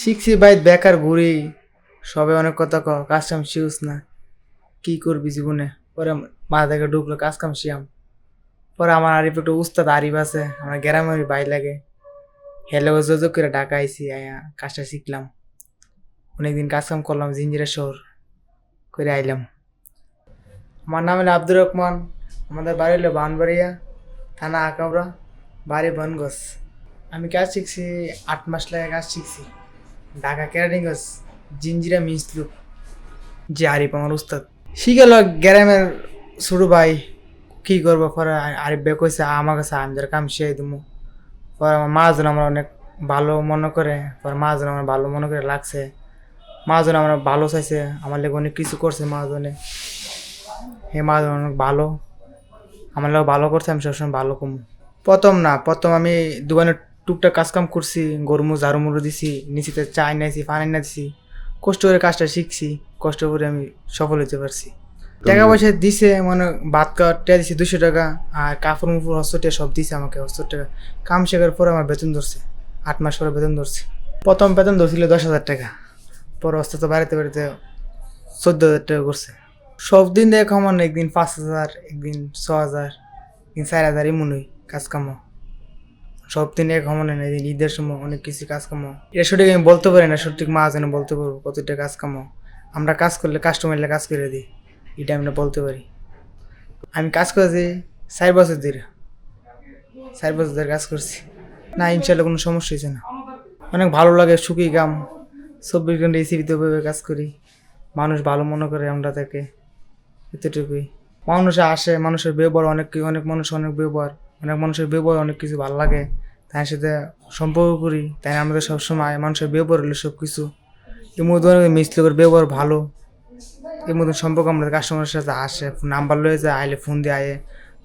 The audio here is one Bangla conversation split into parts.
শিখছি ভাই বেকার ঘুরি। সবে অনেক কথা ক কাজ কাম শিউস না। কি করবি জীবনে? পরে মাথা থেকে ঢুকলো, কাজ কাম শিয়াম পরে আমার আরিফ একটু উস্তাদ আরিফ আছে, আমার গ্রামের ভাই লাগে। হেলে যোজক করে ঢাকা আইসি আয়া কাজটা শিখলাম। অনেকদিন কাজ কাম করলাম, জিঞ্জিরা শহর করে আইলাম। আমার নাম হলো আব্দুর রহমান, আমাদের বাড়ি হলো বানবাড়িয়া, থানা আকাবরা বাড়ি বনগস আমি কাজ শিখছি, আট মাস লাগে কাজ শিখছি। ঢাকা ক্যারাটিংস জিঞ্জিরা মিসলু যে আরিফ আমার উস্তাদ শিখেল গ্রামের ছোট ভাই, কি করব পরে আরিফ বে কইছে, আমার কাছে আমি যার কাম শিখাই দেবো পরে আমার মাজন আমার অনেক ভালো মনে করে, পরে মাজন আমার ভালো মনে করে লাগছে। মাজন আমার ভালো চাইছে, আমার লেগে অনেক কিছু করছে মাজনে হে মাজন অনেক ভালো, আমার লোক ভালো করছে, আমি সবসময় ভালো কম। প্রথম না, প্রথম আমি দোকানে টুকটাক কাজ কাম করছি গরমু ঝাড়ু মুড়ো দিছি নিচিতে চা নাইছি পানি না দিছি কষ্ট করে কাজটা শিখছি কষ্ট করে আমি সফল হতে পারছি। টাকা পয়সা দিছে মানে ভাত টাকা দিছে দুশো টাকা আর কাপড় মুপুর হস্ত টাকা সব দিছে আমাকে হস্ত টাকা কাম শেখার পরে আমার বেতন ধরছে আট মাস পরে বেতন ধরছে। প্রথম বেতন ধরছিল দশ হাজার টাকা পরে হস্ত তো বাড়িতে বাড়িতে চোদ্দ হাজার টাকা করছে। সব দিন দেখ আমার একদিন পাঁচ হাজার একদিন ছ হাজার একদিন চার হাজার এমন হই কাজ কামো সব দিন এক মনে না এদিন ঈদের সময় অনেক কিছু কাজ কামো। এটা সঠিক আমি বলতে পারি না, সঠিক মা যেন বলতে পারব কতটা কাজ আমরা কাজ করলে কাস্টমারলে কাজ করে দিই, এটা আমরা বলতে পারি। আমি কাজ করেছি চার বছর ধরে। চার বছর ধরে কাজ করছি। না ইনশাল্লাহ কোনো সমস্যা হয়েছে না। অনেক ভালো লাগে, সুখী কাম। চব্বিশ ঘণ্টা এসিবিতে কাজ করি। মানুষ ভালো মনে করে আমরা তাকে। এতটুকুই। মানুষ আসে, মানুষের ব্যবহার অনেক অনেক মানুষ অনেক ব্যবহার। অনেক মানুষের ব্যবহার অনেক কিছু ভালো লাগে। তার সাথে সম্পর্ক করি, তাই আমাদের সবসময় মানুষের ব্যবহার হলো সব কিছু এর মধ্যে অনেক মিস্ত্রিকের ব্যবহার ভালো। এর মধ্যে সম্পর্ক আমাদের কাস্টমারের সাথে আসে নাম্বার লয়ে যায়, আইলে ফোন দিয়ে আয়ে,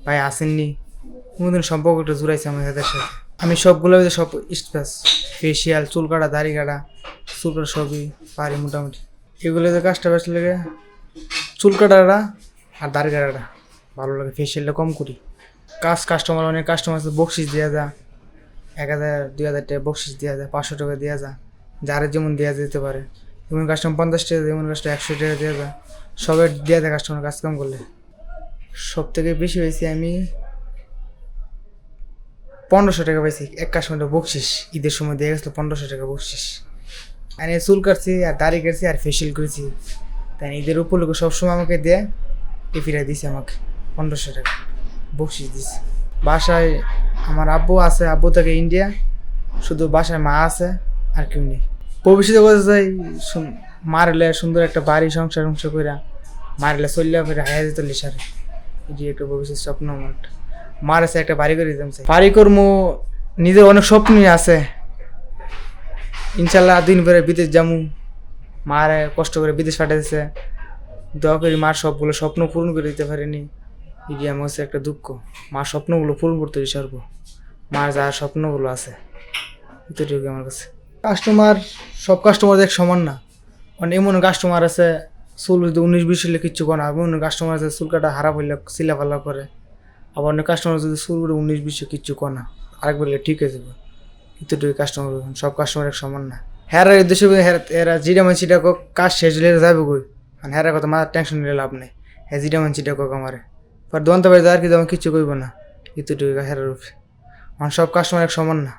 ভাই আসেননি। মধ্যে সম্পর্কটা জুড়াইছে আমাদের সাথে আমি সবগুলো সব স্পেস ফেসিয়াল চুল কাটা, দাড়ি কাটা, চুল কাটা সবই পারি মোটামুটি। এগুলোতে কাজটা বেশ লাগে, চুল কাটাটা আর দাড়ি কাটাটা ভালো লাগে ফেসিয়ালটা কম করি। কাজ কাস্টমার অনেক কাস্টমার বকশিস দেওয়া যায় এক হাজার, দুই হাজার টাকা বকশিস দেওয়া যায়, পাঁচশো টাকা দেওয়া যায়। যার যেমন দেওয়া যেতে পারে। যেমন কাস্টমার পঞ্চাশ টাকা যেমন কাস্টমার একশো টাকা দেওয়া যায়। সবাই দেওয়া যায় কাস্টমার কাজ কাম করলে। সব থেকে বেশি হয়েছে আমি পনেরোশো টাকা পাইছি। এক কাস্টমারটা বকশিস, ঈদের সময় দিয়ে গেছিল পনেরোশো টাকা বকশিস। আমি চুল কাটছি, আর দাড়ি কাটছি, আর ফেসিয়াল করেছি। তাই ঈদের উপলক্ষে সবসময় আমাকে দেয়, এ দিছে আমাকে। পনেরোশো টাকা বকশিস দিছে। বাসায় আমার আব্বু আছে, আব্বু থেকে ইন্ডিয়া শুধু বাসায় মা আছে, আর কেউ নেই। ভবিষ্যতে বলতে চাই মারলে সুন্দর একটা বাড়ি সংসার সংসার করে মারলে চললে ফেরে হায়া যেত লিসারে। এটি একটা ভবিষ্যৎ স্বপ্ন আমার মার আছে একটা বাড়ি করে দিতাম বাড়ি কর্ম, নিজের অনেক স্বপ্নই আছে। ইনশাল্লাহ দিন পরে বিদেশ যামু। মার কষ্ট করে বিদেশ পাঠাইছে। দোয়া করি মার সবগুলো স্বপ্ন পূরণ করে দিতে পারিনি। এটি আমার হচ্ছে একটা দুঃখ। মার স্বপ্নগুলো পূরণ করতে পারব মার যার স্বপ্নগুলো আছে এতটুকু আমার কাছে। কাস্টমার, সব কাস্টমার এক সমান না। মানে এমন কাস্টমার আছে, চুল যদি উনিশ বিশ হলে কিচ্ছু করে না। এমন কাস্টমার আছে, চুল কাটা হারা হইলে সিলা ফালা করে। আবার অনেক কাস্টমার যদি চুল করে উনিশ বিশে কিচ্ছু করে না। হলে ঠিক আছে এতটুকু কাস্টমার, সব কাস্টমার এক সমান না। হ্যাঁ উদ্দেশ্য এরা জিরা মানসিটা কাজ শেষ হলে যাবে কই? মানে হ্যাঁ কথা মাথার টেনশন নিলে লাভ নেই। হ্যাঁ জিরা মানসিটা কক আমারে। পর দোকানতে বাড়িতে আর কি তেমন কিছু কইব না ইতুটুকু গাছের রূপে আমার সব কাস্টমার এক সমান না